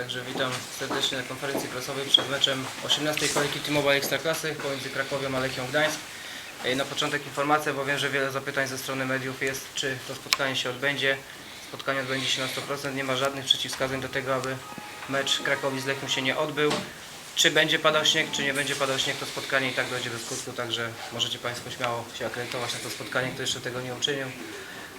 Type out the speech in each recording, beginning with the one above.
także witam serdecznie na konferencji prasowej przed meczem 18 kolejki T-Mobile Ekstraklasy pomiędzy Krakowią a Lechią Gdańsk. Na początek informacja, bo wiem, że wiele zapytań ze strony mediów jest, czy to spotkanie się odbędzie. Spotkanie odbędzie się na 100%, nie ma żadnych przeciwwskazań do tego, aby mecz Krakowi z Lechią się nie odbył. Czy będzie padał śnieg, czy nie będzie padał śnieg, to spotkanie i tak dojdzie do skutku, także możecie Państwo śmiało się akredytować na to spotkanie, kto jeszcze tego nie uczynił.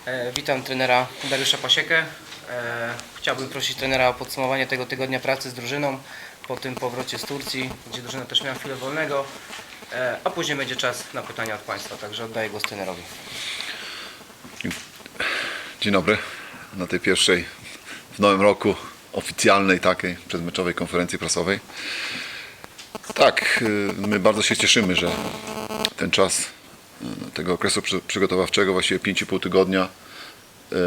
E, witam trenera Dariusza Pasiekę. E, chciałbym prosić trenera o podsumowanie tego tygodnia pracy z drużyną po tym powrocie z Turcji, gdzie drużyna też miała chwilę wolnego, e, a później będzie czas na pytania od Państwa, także oddaję głos trenerowi. Dzień dobry. Na tej pierwszej w nowym roku oficjalnej takiej przedmeczowej konferencji prasowej. Tak, y, my bardzo się cieszymy, że ten czas y, tego okresu przy- przygotowawczego, właściwie 5,5 tygodnia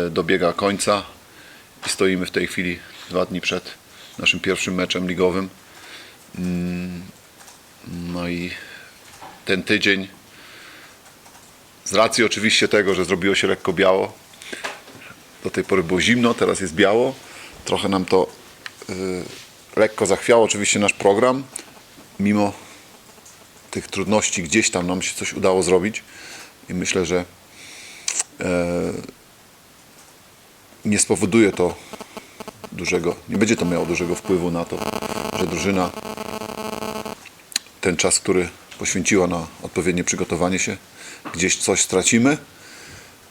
y, dobiega końca i stoimy w tej chwili dwa dni przed naszym pierwszym meczem ligowym. Mm, No i ten tydzień z racji oczywiście tego, że zrobiło się lekko biało, do tej pory było zimno, teraz jest biało. Trochę nam to y, lekko zachwiało oczywiście nasz program. Mimo tych trudności gdzieś tam nam się coś udało zrobić i myślę, że e, nie spowoduje to dużego, nie będzie to miało dużego wpływu na to, że drużyna ten czas, który poświęciła na odpowiednie przygotowanie się, gdzieś coś stracimy.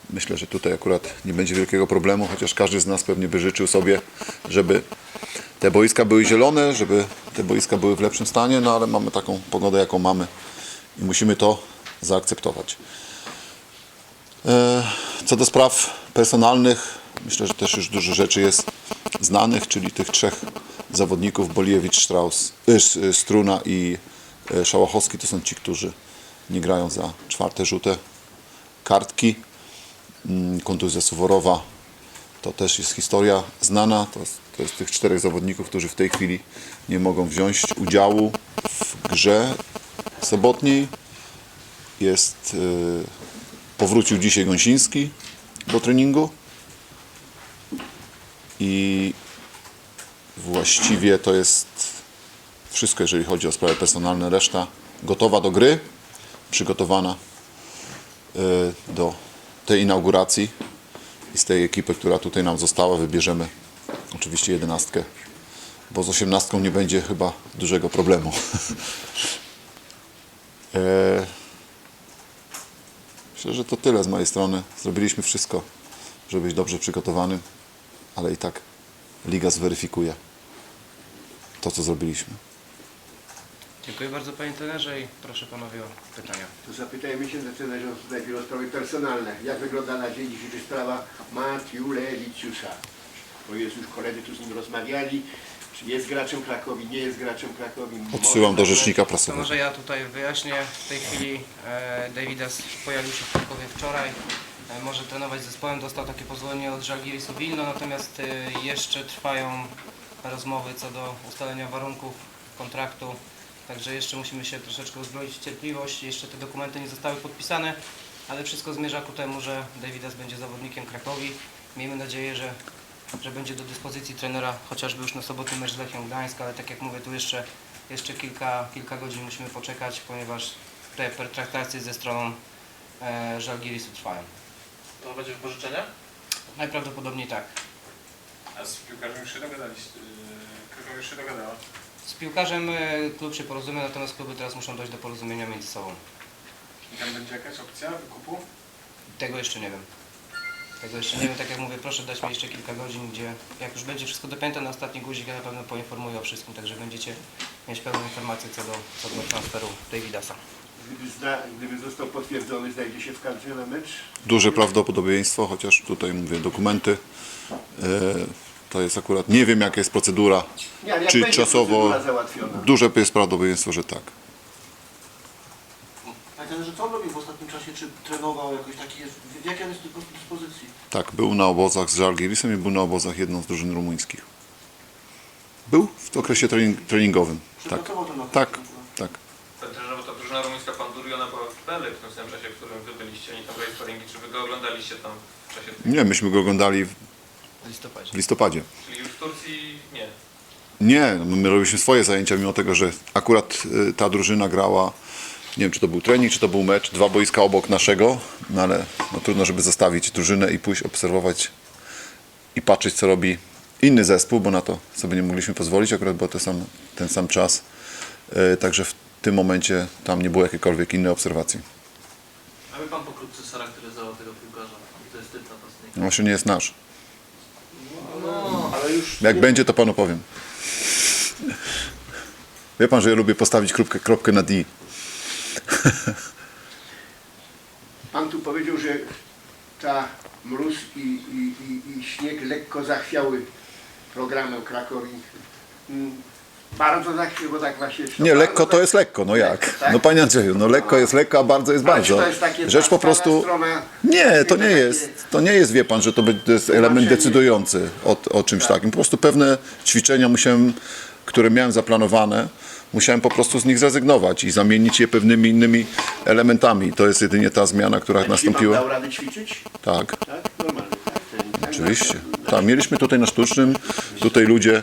Myślę, że tutaj akurat nie będzie wielkiego problemu, chociaż każdy z nas pewnie by życzył sobie, żeby te boiska były zielone, żeby te boiska były w lepszym stanie, no ale mamy taką pogodę, jaką mamy i musimy to zaakceptować. E, Co do spraw personalnych, myślę, że też już dużo rzeczy jest znanych, czyli tych trzech zawodników, Boliewicz, Strauss, y, y, Struna i e, Szałachowski, to są ci, którzy nie grają za czwarte żółte kartki. Mm, Kontuzja Suworowa to też jest historia znana. To, jest- to jest tych czterech zawodników, którzy w tej chwili nie mogą wziąć udziału w grze sobotniej. Jest, y, powrócił dzisiaj Gąsiński do treningu i właściwie to jest wszystko, jeżeli chodzi o sprawy personalne. Reszta gotowa do gry, przygotowana y, do tej inauguracji i z tej ekipy, która tutaj nam została, wybierzemy oczywiście jedenastkę, bo z osiemnastką nie będzie chyba dużego problemu. E, Myślę, że to tyle z mojej strony. Zrobiliśmy wszystko, żeby być dobrze przygotowanym, ale i tak liga zweryfikuje to, co zrobiliśmy. Dziękuję bardzo Panie trenerze i proszę Panowie o pytania. To zapytajmy się trenerze najpierw o sprawy personalne. Jak wygląda na dzień dzisiejszy sprawa Matiulewicziusza? Bo jest już koledzy tu z nim rozmawiali. Czy jest graczem Krakowi, nie jest graczem Krakowi? Odsyłam do rzecznika To prasowego. może ja tutaj wyjaśnię. W tej chwili e, Davidas pojawił się w Krakowie wczoraj. E, może trenować z zespołem. Dostał takie pozwolenie od Żalgirisu Wilno, natomiast e, jeszcze trwają rozmowy co do ustalenia warunków kontraktu. Także jeszcze musimy się troszeczkę uzbroić w cierpliwość. Jeszcze te dokumenty nie zostały podpisane, ale wszystko zmierza ku temu, że Davidas będzie zawodnikiem Krakowi. Miejmy nadzieję, że że będzie do dyspozycji trenera chociażby już na sobotni mecz z Lechią Gdańsk, ale tak jak mówię, tu jeszcze, jeszcze kilka, kilka godzin musimy poczekać, ponieważ te pertraktacje ze stroną e, Żalgirisu trwają. To będzie wypożyczenie? Najprawdopodobniej tak. A z piłkarzem już się dogadaliście? Yy, już się dogadała. Z piłkarzem e, klub się porozumie, natomiast kluby teraz muszą dojść do porozumienia między sobą. I tam będzie jakaś opcja wykupu? Tego jeszcze nie wiem. Tego jeszcze nie wiem, tak jak mówię, proszę dać mi jeszcze kilka godzin, gdzie jak już będzie wszystko dopięte na ostatni guzik, ja na pewno poinformuję o wszystkim, także będziecie mieć pełną informację co do, co do transferu Davidasa. Gdyby, zna, gdyby został potwierdzony, znajdzie się w kadrze na mecz? Duże prawdopodobieństwo, chociaż tutaj mówię dokumenty. e, To jest akurat, nie wiem jaka jest procedura, Nie, ale jak czy będzie czasowo. procedura załatwiona? Duże jest prawdopodobieństwo, że tak. Panie trenerze, co on robił w ostatnim czasie? Czy trenował jakoś taki jest? W jakiej on jest po prostu dyspozycji? Tak, był na obozach z Żalgirisem i był na obozach jedną z drużyn rumuńskich. Był w okresie trening, treningowym. Tak, ten okres tak, akurat. tak. Panie trenerze, bo ta drużyna rumuńska Pandurii, ona była w Pele w tym samym czasie, w którym wy byliście, oni tam grali sparingi, czy wy go oglądaliście tam w czasie, Nie, myśmy go oglądali w W listopadzie. w listopadzie. czyli już w Turcji nie. Nie, no my robiliśmy swoje zajęcia, mimo tego, że akurat y, ta drużyna grała, nie wiem czy to był trening, czy to był mecz, dwa boiska obok naszego, no ale no, trudno, żeby zostawić drużynę i pójść obserwować i patrzeć, co robi inny zespół, bo na to sobie nie mogliśmy pozwolić, akurat był ten sam, ten sam czas. Y, Także w tym momencie tam nie było jakiejkolwiek innej obserwacji. A by pan pokrótce scharakteryzował tego piłkarza? To jest typ napastnika. No właśnie nie jest nasz. No, ale już... Jak będzie, to panu powiem. Wie pan, że ja lubię postawić kropkę, kropkę na D. Pan tu powiedział, że ta mróz i, i, i, i śnieg lekko zachwiały programem Krakowi. Mm, Bardzo zachwiały, bo tak właśnie... Nie, lekko to jest lekko, no jak? Tak? No panie Andrzeju, no lekko jest lekko, a bardzo jest Ale czy bardzo. to jest takie Rzecz po stara prostu... strona- Nie, to nie takie- jest, to nie jest, wie pan, że to będzie- to jest element Tłumaczenie. decydujący o, o czymś takim. Po prostu pewne ćwiczenia musiałem, które miałem zaplanowane, musiałem po prostu z nich zrezygnować i zamienić je pewnymi innymi elementami. To jest jedynie ta zmiana, która Myśli pan nastąpiła. dał radę ćwiczyć? Tak. Tak? Normalnie, tak? Ten- tak, Oczywiście. tak. Tak, mieliśmy tutaj na sztucznym, tutaj ludzie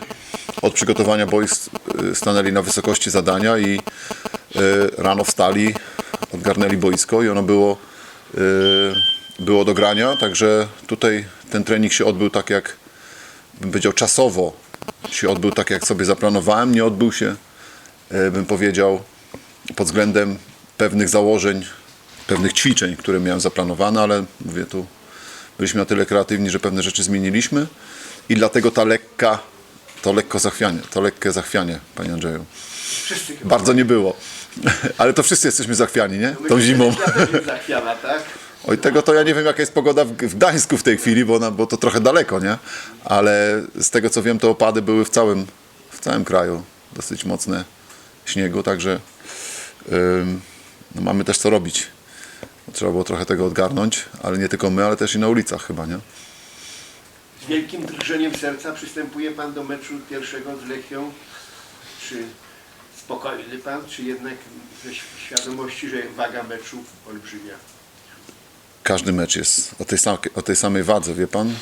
od przygotowania boisk y, stanęli na wysokości zadania i y, rano wstali, odgarnęli boisko i ono było, y, było do grania, także tutaj ten trening się odbył tak jak, bym powiedział, czasowo się odbył tak jak sobie zaplanowałem, nie odbył się, bym powiedział, pod względem pewnych założeń, pewnych ćwiczeń, które miałem zaplanowane, ale mówię tu, byliśmy na tyle kreatywni, że pewne rzeczy zmieniliśmy. I dlatego ta lekka, to lekko zachwianie, to lekkie zachwianie, panie Andrzeju. Wszyscy chyba. Bardzo nie było. Ale to wszyscy jesteśmy zachwiani, nie? Tą zimą. zachwiana, tak? Oj, tego to ja nie wiem, jaka jest pogoda w, w Gdańsku w tej chwili, bo, bo to trochę daleko, nie? Ale z tego co wiem, to opady były w całym, w całym kraju. Dosyć mocne śniegu, także no mamy też co robić. Trzeba było trochę tego odgarnąć, ale nie tylko my, ale też i na ulicach chyba, nie? Z wielkim drżeniem serca przystępuje Pan do meczu pierwszego z Lechią. Czy spokojny Pan, czy jednak ze świadomości, że waga meczu olbrzymia? Każdy mecz jest o tej, sam, o tej samej wadze, wie pan?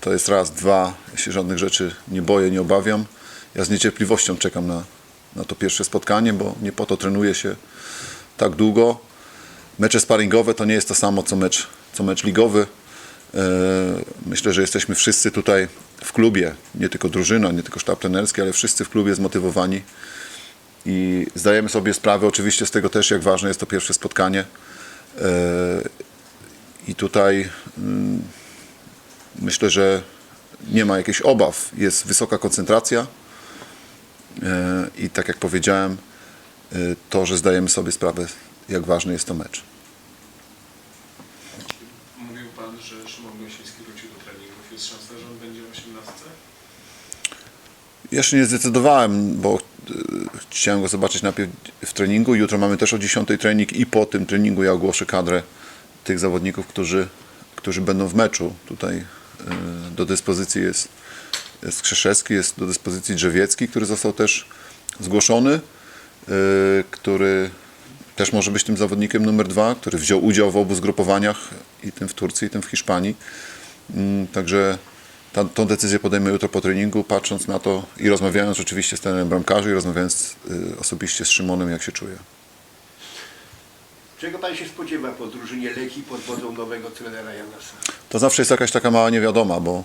To jest raz, dwa, ja się żadnych rzeczy nie boję, nie obawiam. Ja z niecierpliwością czekam na, na to pierwsze spotkanie, bo nie po to trenuję się tak długo. Mecze sparingowe to nie jest to samo, co mecz, co mecz ligowy. E, Myślę, że jesteśmy wszyscy tutaj w klubie, nie tylko drużyna, nie tylko sztab trenerski, ale wszyscy w klubie zmotywowani i zdajemy sobie sprawę oczywiście z tego też, jak ważne jest to pierwsze spotkanie. E, I tutaj mm, myślę, że nie ma jakichś obaw. Jest wysoka koncentracja e, i tak jak powiedziałem, to, że zdajemy sobie sprawę, jak ważny jest to mecz. Mówił Pan, że Szymon Gąsiński wrócił do treningów. Jest szansa, że on będzie w 18? Jeszcze nie zdecydowałem, bo e, chciałem go zobaczyć najpierw w treningu. Jutro mamy też o 10 trening i po tym treningu ja ogłoszę kadrę tych zawodników, którzy, którzy będą w meczu. Tutaj e, do dyspozycji jest, jest Krzeszewski, jest do dyspozycji Drzewiecki, który został też zgłoszony, e, który też może być tym zawodnikiem numer dwa, który wziął udział w obu zgrupowaniach, i tym w Turcji, i tym w Hiszpanii. Mm, Także ta, tą decyzję podejmę jutro po treningu, patrząc na to i rozmawiając oczywiście z trenerem bramkarzy i rozmawiając y, osobiście z Szymonem, jak się czuje. Czego Pan się spodziewa po drużynie Leki pod wodzą nowego trenera Janasa? To zawsze jest jakaś taka mała niewiadoma, bo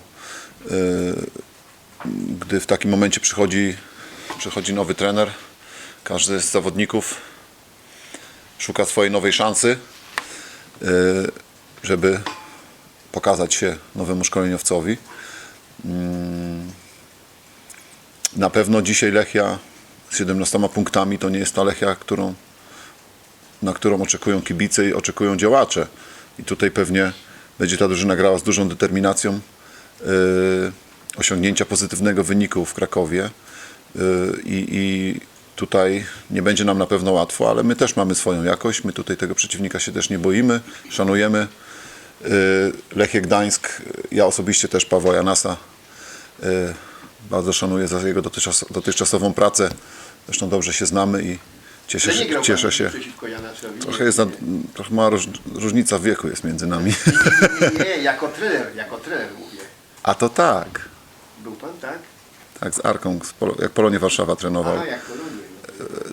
y, gdy w takim momencie przychodzi, przychodzi nowy trener, każdy z zawodników szuka swojej nowej szansy, y, żeby pokazać się nowemu szkoleniowcowi. Mm, Na pewno dzisiaj Lechia z 17 punktami to nie jest ta Lechia, którą, na którą oczekują kibice i oczekują działacze. I tutaj pewnie będzie ta drużyna grała z dużą determinacją yy, osiągnięcia pozytywnego wyniku w Krakowie. Yy, I, tutaj nie będzie nam na pewno łatwo, ale my też mamy swoją jakość. My tutaj tego przeciwnika się też nie boimy, szanujemy. Yy, Lechie Gdańsk, ja osobiście też Pawła Janasa bardzo szanuję za jego dotychczas, dotychczasową pracę. Zresztą dobrze się znamy i cieszę, nie się- grał cieszę się. Trochę, jest, za- trochę mała róż, różnica wieku jest między nami. Nie, nie, jako trener, jako trener mówię. A to tak. Był Pan, tak? Tak, z Arką, z Polo, jak Polonie Warszawa trenował, A, jak Kolonie.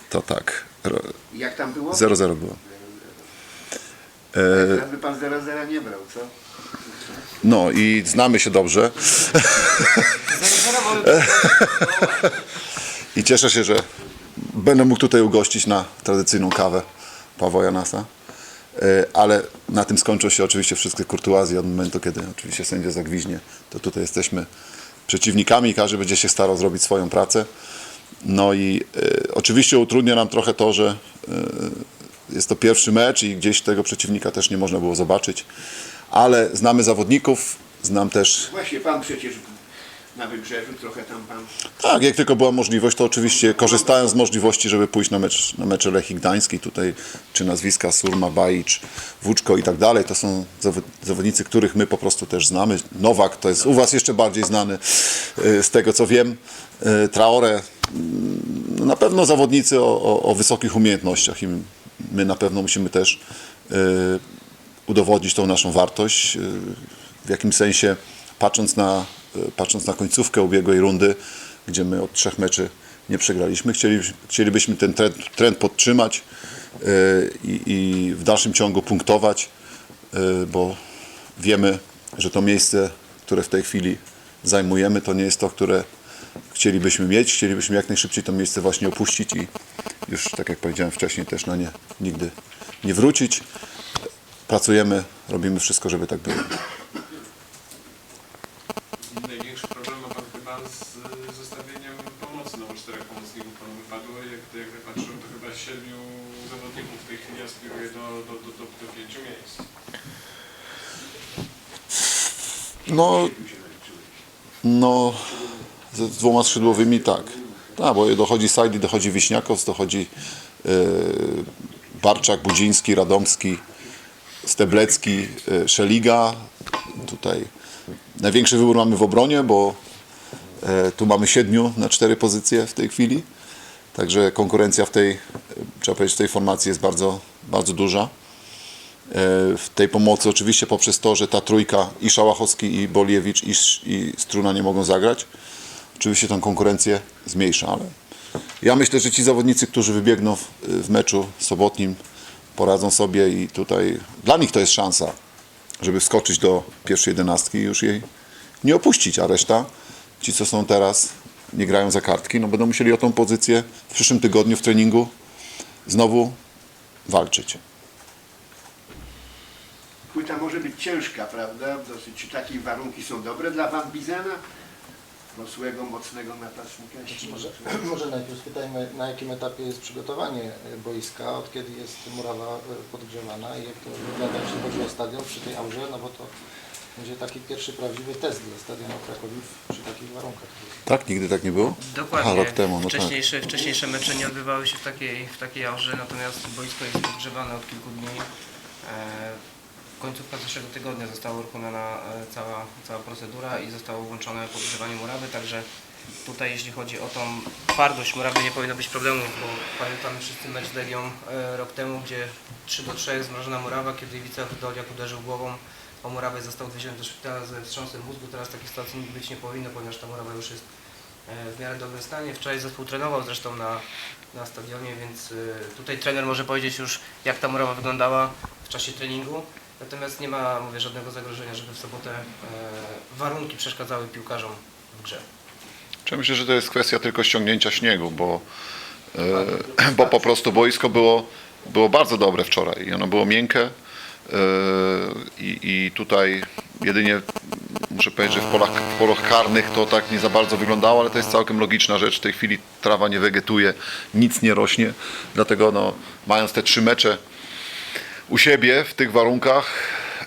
to tak, I Jak tam było? 0-0 było. E, Teraz by pan 0-0 nie brał, co? No i znamy się dobrze i cieszę się, że będę mógł tutaj ugościć na tradycyjną kawę Pawła Janasa. E, Ale na tym skończą się oczywiście wszystkie kurtuazje od momentu, kiedy oczywiście sędzia zagwiźnie, to tutaj jesteśmy przeciwnikami i każdy będzie się starał zrobić swoją pracę. No i e, oczywiście utrudnia nam trochę to, że e, jest to pierwszy mecz i gdzieś tego przeciwnika też nie można było zobaczyć, ale znamy zawodników, znam też Właśnie pan przecież na wybrzeżu trochę tam pan... tak, jak tylko była możliwość, to oczywiście korzystałem z możliwości, żeby pójść na mecz, na mecze Lechii Gdańskiej, tutaj czy nazwiska Surma, Bajicz, Włóczko i tak dalej, to są zawo- zawodnicy, których my po prostu też znamy. Nowak to jest u Was jeszcze bardziej znany y, z tego co wiem. Y, Traore, mm, na pewno zawodnicy o, o, o wysokich umiejętnościach i my na pewno musimy też y, udowodnić tą naszą wartość. y, W jakimś sensie patrząc na, y, patrząc na końcówkę ubiegłej rundy, gdzie my od trzech meczy nie przegraliśmy, chcieli, chcielibyśmy ten trend, trend podtrzymać y, i, i w dalszym ciągu punktować, bo wiemy, że to miejsce, które w tej chwili zajmujemy, to nie jest to, które chcielibyśmy mieć. Chcielibyśmy jak najszybciej to miejsce właśnie opuścić i już, tak jak powiedziałem wcześniej, też na nie nigdy nie wrócić. Pracujemy, robimy wszystko, żeby tak było. Największy problem ma Pan chyba z zestawieniem pomocy, no bo czterech pomocników Panu wypadło. Jak, jak ja patrzę, to chyba siedmiu zawodników w tej chwili aspiruje do, do, do, do, do pięciu miejsc. No, no z dwoma skrzydłowymi tak. Tak, bo dochodzi Sajdi, dochodzi Wiśniakow, dochodzi yy, Barczak, Budziński, Radomski, Steblecki, yy, Szeliga. Tutaj największy wybór mamy w obronie, bo e, tu mamy siedmiu na cztery pozycje w tej chwili. Także konkurencja w tej, e, trzeba powiedzieć, w tej formacji jest bardzo, bardzo duża. E, w tej pomocy oczywiście poprzez to, że ta trójka i Szałachowski, i Boliewicz, i, i Struna nie mogą zagrać. Oczywiście tą konkurencję zmniejsza, ale ja myślę, że ci zawodnicy, którzy wybiegną w, w meczu sobotnim, poradzą sobie i tutaj dla nich to jest szansa, żeby wskoczyć do pierwszej jedenastki i już jej nie opuścić, a reszta, ci co są teraz, nie grają za kartki, no będą musieli o tą pozycję w przyszłym tygodniu w treningu znowu walczyć. Płyta może być ciężka, prawda? Dosyć, czy takie warunki są dobre dla Van Bizena? Rosłego, mocnego napastnika. Może, może najpierw spytajmy, na jakim etapie jest przygotowanie boiska, od kiedy jest murawa e, podgrzewana i jak to wygląda, jeśli chodzi o stadion przy tej aurze, no bo to będzie taki pierwszy prawdziwy test dla stadionu Krakowi w- przy takich warunkach. Tak? Nigdy tak nie było? Dokładnie. A, rok temu, no tak. wcześniejsze, wcześniejsze mecze nie odbywały się w takiej, w takiej aurze, natomiast boisko jest podgrzewane od kilku dni. E, Końcówka zeszłego tygodnia została uruchomiona e, cała, cała procedura i zostało włączone podgrzewanie murawy, także tutaj jeśli chodzi o tą twardość murawy nie powinno być problemu, bo pamiętamy wszyscy mecz z Legią e, rok temu, gdzie 3 do 3 zmrożona murawa, kiedy Iwica Doliak uderzył głową o murawę został wywieziony do szpitala ze wstrząsem mózgu. Teraz takiej sytuacji być nie powinno, ponieważ ta murawa już jest e, w miarę dobrym stanie. Wczoraj zespół trenował zresztą na, na stadionie, więc tutaj trener może powiedzieć już jak ta murawa wyglądała w czasie treningu. Natomiast nie ma, mówię, żadnego zagrożenia, żeby w sobotę e, warunki przeszkadzały piłkarzom w grze. Ja myślę, że to jest kwestia tylko ściągnięcia śniegu, bo, e, bo po prostu boisko było, było bardzo dobre wczoraj i ono było miękkie e, i, i tutaj jedynie muszę powiedzieć, że w polach, w polach karnych to tak nie za bardzo wyglądało, ale to jest całkiem logiczna rzecz. W tej chwili trawa nie wegetuje, nic nie rośnie, dlatego no, mając te trzy mecze u siebie w tych warunkach,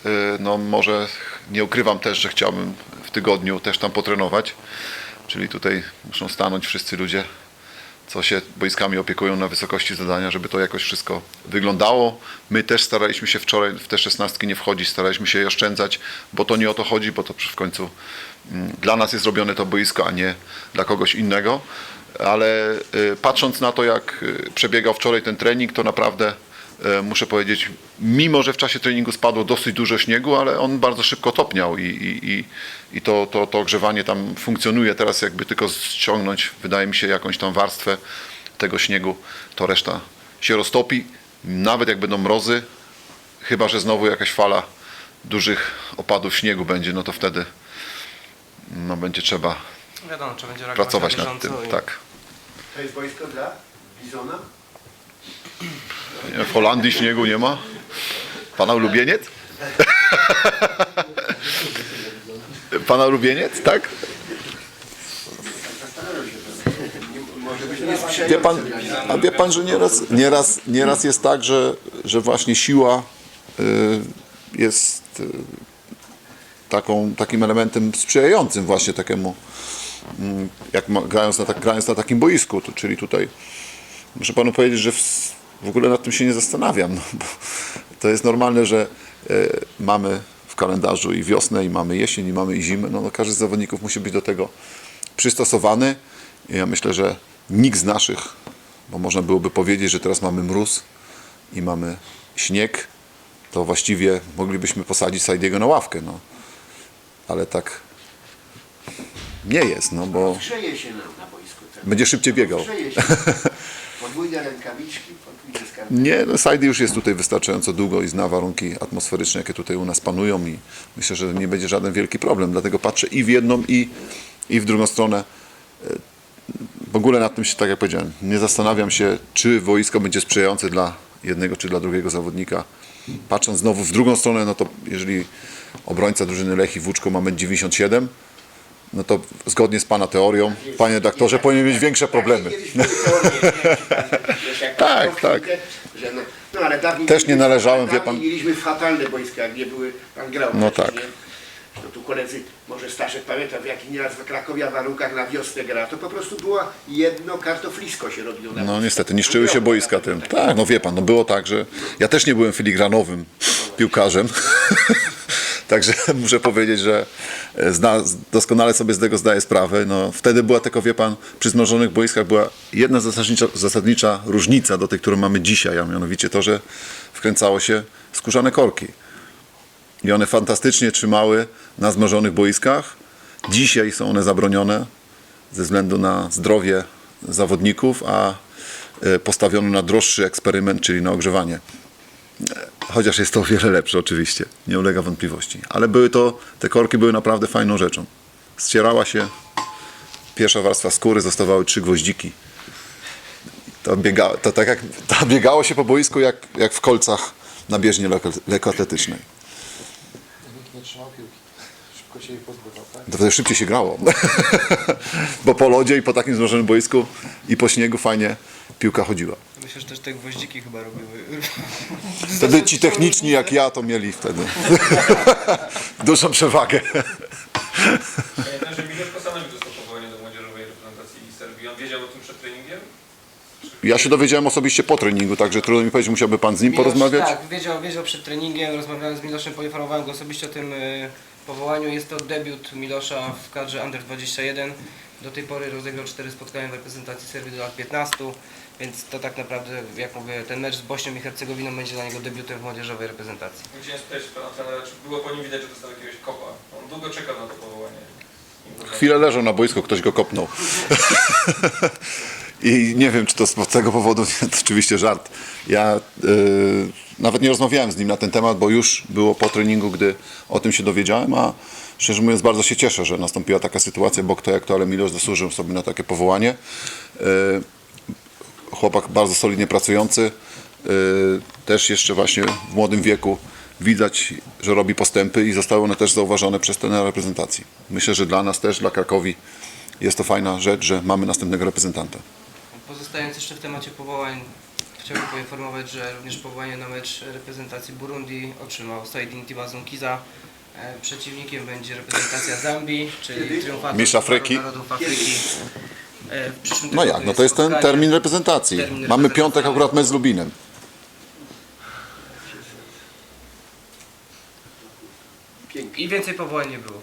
y, no może nie ukrywam też, że chciałbym w tygodniu też tam potrenować. Czyli tutaj muszą stanąć wszyscy ludzie, co się boiskami opiekują na wysokości zadania, żeby to jakoś wszystko wyglądało. My też staraliśmy się wczoraj w te szesnastki nie wchodzić, staraliśmy się je oszczędzać, bo to nie o to chodzi, bo to w końcu mm, dla nas jest robione to boisko, a nie dla kogoś innego. Ale y, patrząc na to, jak y, przebiegał wczoraj ten trening, to naprawdę muszę powiedzieć, mimo że w czasie treningu spadło dosyć dużo śniegu, ale on bardzo szybko topniał i, i, i, i to, to, to ogrzewanie tam funkcjonuje. Teraz jakby tylko ściągnąć, wydaje mi się, jakąś tam warstwę tego śniegu, to reszta się roztopi. Nawet jak będą mrozy, chyba że znowu jakaś fala dużych opadów śniegu będzie, no to wtedy no, będzie trzeba Wiadomo, będzie pracować na nad tym. i- Tak. To jest boisko dla Bizona? W Holandii śniegu nie ma? Pana ulubieniec? Pana ulubieniec, tak? Wie pan, a wie pan, że nieraz, nieraz, nieraz jest tak, że, że właśnie siła y, jest y, taką, takim elementem sprzyjającym właśnie takiemu, mm, jak grając, na, tak- grając na takim boisku, czyli tutaj muszę panu powiedzieć, że w, w ogóle nad tym się nie zastanawiam, no, bo to jest normalne, że e, mamy w kalendarzu i wiosnę, i mamy jesień, i mamy i zimę, no, no każdy z zawodników musi być do tego przystosowany. I ja myślę, że nikt z naszych, bo można byłoby powiedzieć, że teraz mamy mróz i mamy śnieg, to właściwie moglibyśmy posadzić Saidiego na ławkę, no. Ale tak nie jest, no bo będzie szybciej biegał. Podwójne rękawiczki, podwójne skarpetki. Nie, no Sajdy już jest tutaj wystarczająco długo i zna warunki atmosferyczne, jakie tutaj u nas panują i myślę, że nie będzie żaden wielki problem. Dlatego patrzę i w jedną, i, i w drugą stronę. E, W ogóle nad tym się, tak jak powiedziałem, nie zastanawiam się, czy wojsko będzie sprzyjające dla jednego, czy dla drugiego zawodnika. Patrząc znowu w drugą stronę, no to jeżeli obrońca drużyny Lechii Włóczko ma 1,97 no to zgodnie z Pana teorią, Panie doktorze, powinien mieć większe problemy. Tak, tak. Że no, no ale dawniej Też nie należałem, wie dawniej pan. mieliśmy fatalne boiska, jak nie były, pan grał. No tak. Nie? No tu koledzy, może Staszek pamięta, w jakich nieraz w Krakowie warunkach na wiosnę gra, to po prostu było jedno kartoflisko się robiło na No boisku. niestety, niszczyły się boiska tym. Tak, no wie pan, no było tak, że ja też nie byłem filigranowym piłkarzem. Także muszę powiedzieć, że e, zna, doskonale sobie z tego zdaję sprawę. No, wtedy była tylko, wie pan, przy zmrożonych boiskach była jedna zasadnicza, zasadnicza różnica do tej, którą mamy dzisiaj, a mianowicie to, że wkręcało się skórzane korki. I one fantastycznie trzymały na zmrożonych boiskach. Dzisiaj są one zabronione ze względu na zdrowie zawodników, a e, postawiono na droższy eksperyment, czyli na ogrzewanie. Chociaż jest to o wiele lepsze oczywiście, nie ulega wątpliwości. Ale były to, te korki były naprawdę fajną rzeczą. Ścierała się pierwsza warstwa skóry, zostawały trzy gwoździki. To, biega, to tak jak to biegało się po boisku jak, jak w kolcach na bieżni lekkoatletycznej. Nikt nie trzymał piłki. Szybko się jej pozbywał, tak? To wtedy szybciej się grało. Bo po lodzie i po takim złożonym boisku i po śniegu fajnie piłka chodziła. Myślę, że też te gwoździki chyba robiły. Wtedy ci techniczni jak ja to mieli wtedy dużą przewagę. Pamiętam, że Milosz Kosanowicz dostał powołanie do młodzieżowej reprezentacji Serbii. On wiedział o tym przed treningiem? Ja się dowiedziałem osobiście po treningu, także trudno mi powiedzieć, musiałby pan z nim Milosz- porozmawiać. Tak, wiedział, wiedział przed treningiem, rozmawiałem z Miloszem, poinformowałem go osobiście o tym y, powołaniu. Jest to debiut Milosza w kadrze Under 21. Do tej pory rozegrał cztery spotkania w reprezentacji Serbii do lat 15, więc to tak naprawdę, jak mówię, ten mecz z Bośnią i Hercegowiną będzie dla niego debiutem w młodzieżowej reprezentacji. Chciałem spytać pana trenera, czy było po nim widać, że dostał jakiegoś kopa. On długo czekał na to powołanie. Chwilę leżał na boisku, ktoś go kopnął. I nie wiem, czy to z tego powodu, to oczywiście żart. Ja y, nawet nie rozmawiałem z nim na ten temat, bo już było po treningu, gdy o tym się dowiedziałem, a szczerze mówiąc bardzo się cieszę, że nastąpiła taka sytuacja, bo kto jak to, ale Milosz zasłużył sobie na takie powołanie. Y, chłopak bardzo solidnie pracujący, y, też jeszcze właśnie w młodym wieku widać, że robi postępy i zostały one też zauważone przez trenera reprezentacji. Myślę, że dla nas też, dla Krakowi jest to fajna rzecz, że mamy następnego reprezentanta. Pozostając jeszcze w temacie powołań, chciałbym poinformować, że również powołanie na mecz reprezentacji Burundi otrzymał Saidin Tibazunkiza. E, Przeciwnikiem będzie reprezentacja Zambii, czyli triumfator Mistrz Afryki. narodów Afryki. E, w przyszłym No tygodniu jak, no to jest ten spotkanie. termin reprezentacji. Termin Mamy reprezentacji. piątek akurat mecz z Lubinem. Pięknie. I więcej powołań nie było.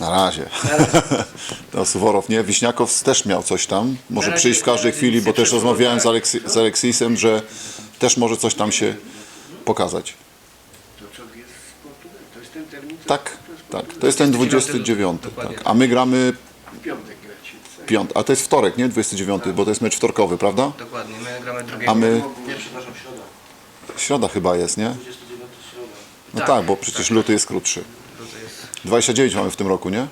Na razie. To Suworow nie, Wiśniakow też miał coś tam. Może Na razie- przyjść w każdej razie chwili, nic bo nie też przyszło, rozmawiałem z, tak. Aleksy, z Aleksisem, że też może coś tam się pokazać. To co jest w Portugalii? To jest ten termin? co- Tak, to jest w tak. To jest ten 29, 29, dokładnie. tak. A my gramy W piątek gracie. tak? piąt, a to jest wtorek, nie? 29, bo to jest mecz wtorkowy, prawda? Dokładnie, my gramy drugiego. A my, Nie, przepraszam, środa. środa chyba jest, nie? 29 środa. No Tak, tak, bo przecież luty jest krótszy. Jest 29 mamy w tym roku, nie?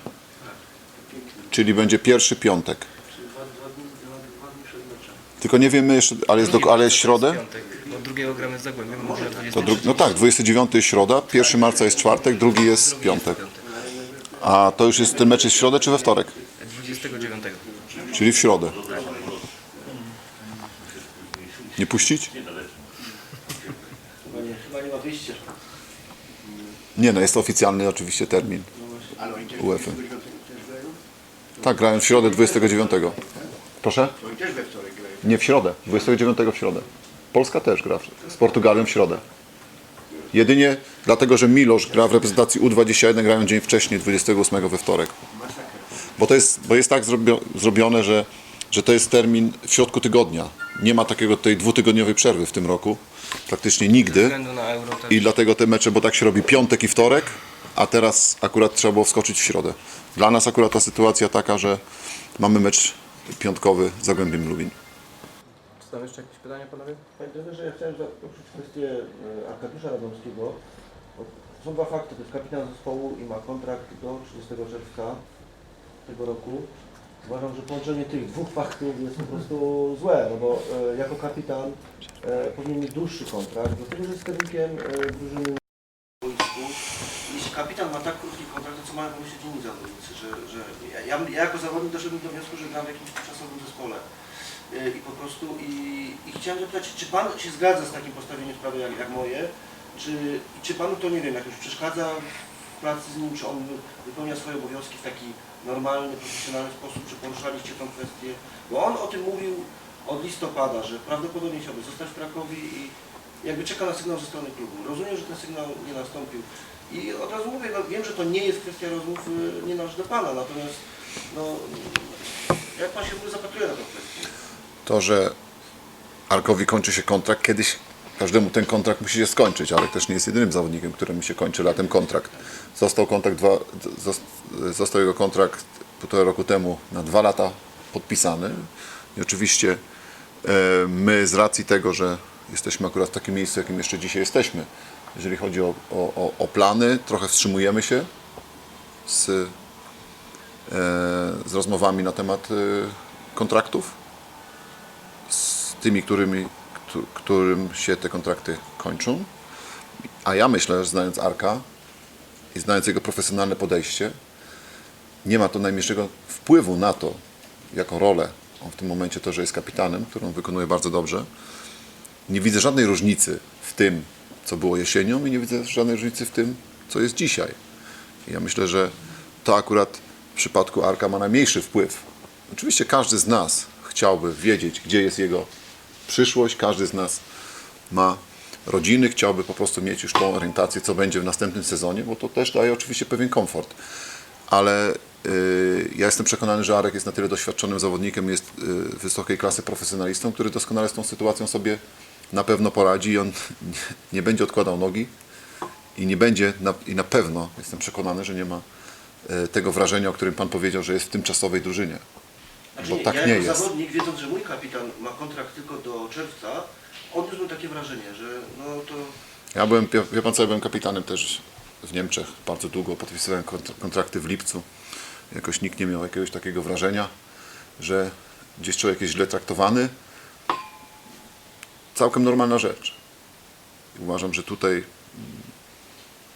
Czyli będzie pierwszy piątek. Czyli dwa, dwa, dni, dwa, dwa dni przed meczem. Tylko nie wiemy jeszcze, ale jest, do, ale jest środę? piątek, bo drugiego gramy z Zagłębiem, może 20. To dru, no tak, 29 jest środa, 1 marca jest czwartek, drugi jest piątek. A to już jest, ten mecz jest w środę czy we wtorek? 29. Czyli w środę. Nie puścić? Chyba nie, chyba nie ma wyjścia. Nie, no jest to oficjalny oczywiście termin. Ale oni też UEFA. 29 też grają? Tak, grają w środę 29. Proszę? Oni też we wtorek grają. Nie, w środę. 29 w środę. Polska też gra z Portugalią w środę. Jedynie dlatego, że Milosz gra w reprezentacji U21, grają dzień wcześniej, 28 we wtorek. Bo to jest, bo jest tak zrobio, zrobione, że, że to jest termin w środku tygodnia. Nie ma takiego tej dwutygodniowej przerwy w tym roku. Praktycznie nigdy. I dlatego te mecze, bo tak się robi piątek i wtorek, a teraz akurat trzeba było wskoczyć w środę. Dla nas akurat ta sytuacja taka, że mamy mecz piątkowy z Zagłębiem Lubin. Czy jeszcze jakieś pytania panowie? Panie trenerze, ja chciałem poruszyć kwestię e, Arkadiusza Radomskiego. Są dwa fakty. To jest kapitan zespołu i ma kontrakt do 30 czerwca tego roku. Uważam, że połączenie tych dwóch faktów jest po prostu złe, no bo e, jako kapitan e, powinien mieć dłuższy kontrakt, dlatego że jest kierunkiem e, drużyny boisku. Jeśli kapitan ma tak krótki kontrakt, to co mają pomyśleć inni zawodnicy, że, że ja, ja, ja jako zawodnik doszedłem do wniosku, że gram w jakimś czasowym zespole. I po prostu i, i chciałem zapytać, czy Pan się zgadza z takim postawieniem sprawy jak, jak moje? Czy, czy Panu to, nie wiem, jakoś przeszkadza w pracy z nim, czy on wy- wypełnia swoje obowiązki w taki normalny, profesjonalny sposób, czy poruszaliście tą kwestię? Bo on o tym mówił od listopada, że prawdopodobnie chciałby zostać w Krakowie i jakby czeka na sygnał ze strony klubu. Rozumiem, że ten sygnał nie nastąpił. I od razu mówię, no wiem, że to nie jest kwestia rozmów, y, nie należy do Pana, natomiast no, jak Pan się w ogóle zapatruje na tę kwestię? To, że Arkowi kończy się kontrakt, kiedyś każdemu ten kontrakt musi się skończyć, ale też nie jest jedynym zawodnikiem, któremu się kończy latem kontrakt. Został, kontrakt dwa, zos- został jego kontrakt półtora roku temu na dwa lata podpisany. I oczywiście e, my z racji tego, że jesteśmy akurat w takim miejscu, jakim jeszcze dzisiaj jesteśmy, jeżeli chodzi o, o, o, plany, trochę wstrzymujemy się z, e, z rozmowami na temat e, kontraktów tymi, którymi, któ- którym się te kontrakty kończą. A ja myślę, że znając Arka i znając jego profesjonalne podejście, nie ma to najmniejszego wpływu na to, jaką rolę on w tym momencie to, że jest kapitanem, którą wykonuje bardzo dobrze. Nie widzę żadnej różnicy w tym, co było jesienią i nie widzę żadnej różnicy w tym, co jest dzisiaj. I ja myślę, że to akurat w przypadku Arka ma najmniejszy wpływ. Oczywiście każdy z nas chciałby wiedzieć, gdzie jest jego przyszłość, każdy z nas ma rodziny, chciałby po prostu mieć już tą orientację, co będzie w następnym sezonie, bo to też daje oczywiście pewien komfort. Ale y, ja jestem przekonany, że Arek jest na tyle doświadczonym zawodnikiem, jest y, wysokiej klasy profesjonalistą, który doskonale z tą sytuacją sobie na pewno poradzi i on nie, będzie odkładał nogi i nie będzie, i na pewno jestem przekonany, że nie ma y, tego wrażenia, o którym Pan powiedział, że jest w tymczasowej drużynie. Bo nie, tak ja nie jako jest. zawodnik, wiedząc, że mój kapitan ma kontrakt tylko do czerwca, odniósłbym takie wrażenie, że no to Ja byłem, wie- wie pan co, ja byłem kapitanem też w Niemczech bardzo długo, podpisywałem kont- kontrakty w lipcu. Jakoś nikt nie miał jakiegoś takiego wrażenia, że gdzieś człowiek jest źle traktowany. Całkiem normalna rzecz. I uważam, że tutaj mm,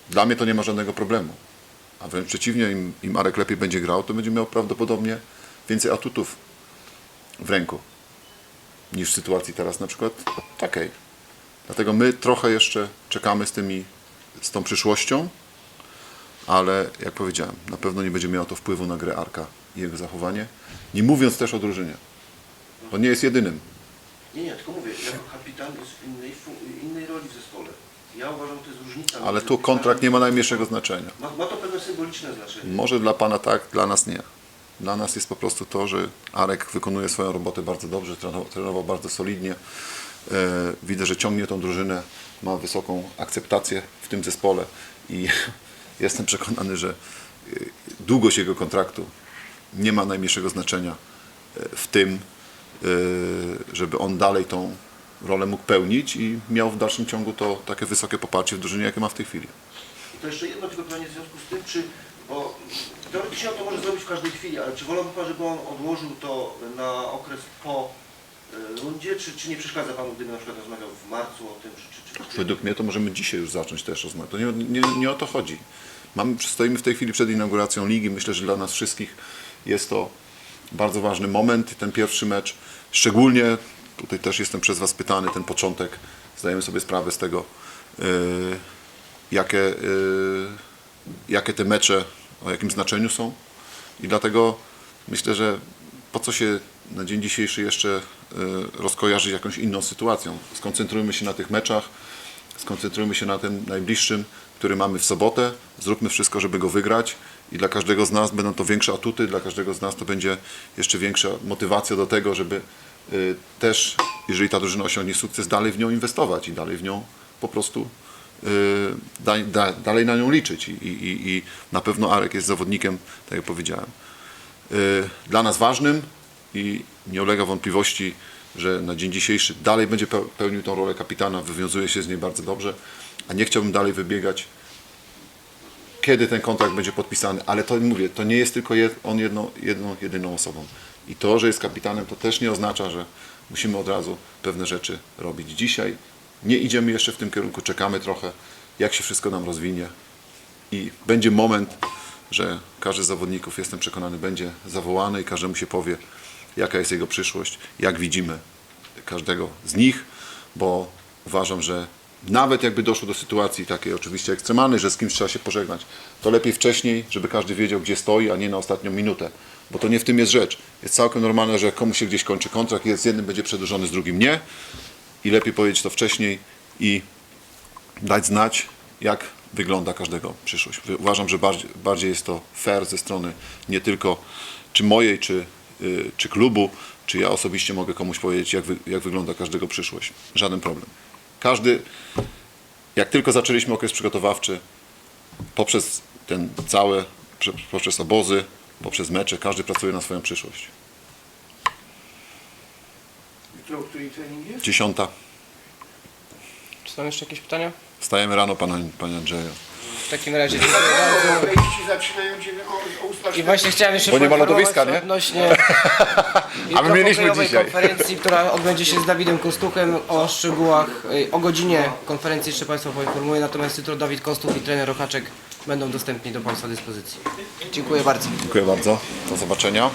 dla mnie to nie ma żadnego problemu. A wręcz przeciwnie, im, im Arek lepiej będzie grał, to będzie miał prawdopodobnie więcej atutów w ręku niż w sytuacji teraz na przykład takiej. Dlatego my trochę jeszcze czekamy z, tymi, z tą przyszłością, ale jak powiedziałem, na pewno nie będzie miało to wpływu na grę Arka i jego zachowanie. Nie mówiąc też o drużynie. To nie jest jedynym. nie, nie, tylko mówię, jako kapitan jest w innej, innej roli w zespole. Ja uważam, to jest różnica. Ale tu kontrakt nie ma najmniejszego znaczenia. Ma, ma to pewne symboliczne znaczenie. Może dla Pana tak, dla nas nie. Dla nas jest po prostu to, że Arek wykonuje swoją robotę bardzo dobrze, trenował, bardzo solidnie. E, Widzę, że ciągnie tą drużynę, ma wysoką akceptację w tym zespole i jestem przekonany, że e, długość jego kontraktu nie ma najmniejszego znaczenia e, w tym, żeby on dalej tą rolę mógł pełnić i miał w dalszym ciągu to takie wysokie poparcie w drużynie, jakie ma w tej chwili. I to jeszcze jedno tylko pytanie w związku z tym, czy, bo teoretycznie on to może zrobić w każdej chwili, ale czy wolałby Pan, żeby on odłożył to na okres po e, rundzie, czy, czy nie przeszkadza Panu, gdyby na przykład rozmawiał w marcu o tym, czy... czy, czy... Według mnie to możemy dzisiaj już zacząć też rozmawiać. To nie, nie, nie o to chodzi. Mamy, stoimy w tej chwili przed inauguracją ligi. Myślę, że dla nas wszystkich jest to bardzo ważny moment. Ten pierwszy mecz, szczególnie tutaj też jestem przez Was pytany, ten początek. Zdajemy sobie sprawę z tego, yy, jakie, yy, jakie te mecze, o jakim znaczeniu są. I dlatego myślę, że po co się na dzień dzisiejszy jeszcze y, rozkojarzyć jakąś inną sytuacją. Skoncentrujmy się na tych meczach, skoncentrujmy się na tym najbliższym, który mamy w sobotę. Zróbmy wszystko, żeby go wygrać i dla każdego z nas będą to większe atuty, dla każdego z nas to będzie jeszcze większa motywacja do tego, żeby y, też, jeżeli ta drużyna osiągnie sukces, dalej w nią inwestować i dalej w nią po prostu da, da, dalej na nią liczyć. I, i, I na pewno Arek jest zawodnikiem, tak jak powiedziałem, y, dla nas ważnym i nie ulega wątpliwości, że na dzień dzisiejszy dalej będzie pe- pełnił tą rolę kapitana, wywiązuje się z niej bardzo dobrze, a nie chciałbym dalej wybiegać, kiedy ten kontrakt będzie podpisany, ale to mówię, to nie jest tylko on jedno, jedną, jedyną osobą. I to, że jest kapitanem, to też nie oznacza, że musimy od razu pewne rzeczy robić. Dzisiaj nie idziemy jeszcze w tym kierunku, czekamy trochę, jak się wszystko nam rozwinie. I będzie moment, że każdy z zawodników, jestem przekonany, będzie zawołany i każdemu się powie, jaka jest jego przyszłość, jak widzimy każdego z nich, bo uważam, że nawet jakby doszło do sytuacji takiej oczywiście ekstremalnej, że z kimś trzeba się pożegnać, to lepiej wcześniej, żeby każdy wiedział, gdzie stoi, a nie na ostatnią minutę, bo to nie w tym jest rzecz. Jest całkiem normalne, że komuś się gdzieś kończy kontrakt, jest z jednym będzie przedłużony, z drugim nie i lepiej powiedzieć to wcześniej i dać znać, jak wygląda każdego przyszłość. Uważam, że bardziej, bardziej jest to fair ze strony nie tylko czy mojej, czy, y, czy klubu, czy ja osobiście mogę komuś powiedzieć, jak, wy, jak wygląda każdego przyszłość. Żaden problem. Każdy, jak tylko zaczęliśmy okres przygotowawczy, poprzez ten prze- poprzez obozy, poprzez mecze, każdy pracuje na swoją przyszłość. Której trening jest? Dziesiąta. Czy są jeszcze jakieś pytania? Wstajemy rano, pana, panie Andrzeju. W takim razie dziękuję bardzo. Wejści zaczynają się o, o ósma I właśnie chciałem jeszcze Bo nie ma poinformować lodowiska, nie? odnośnie A my mieliśmy dzisiaj. konferencji, która odbędzie się z Dawidem Kostuchem o szczegółach, y, o godzinie konferencji jeszcze Państwa poinformuję, natomiast jutro Dawid Kostów i trener Rochaczek będą dostępni do Państwa dyspozycji. Dziękuję bardzo. Dziękuję bardzo. Do zobaczenia.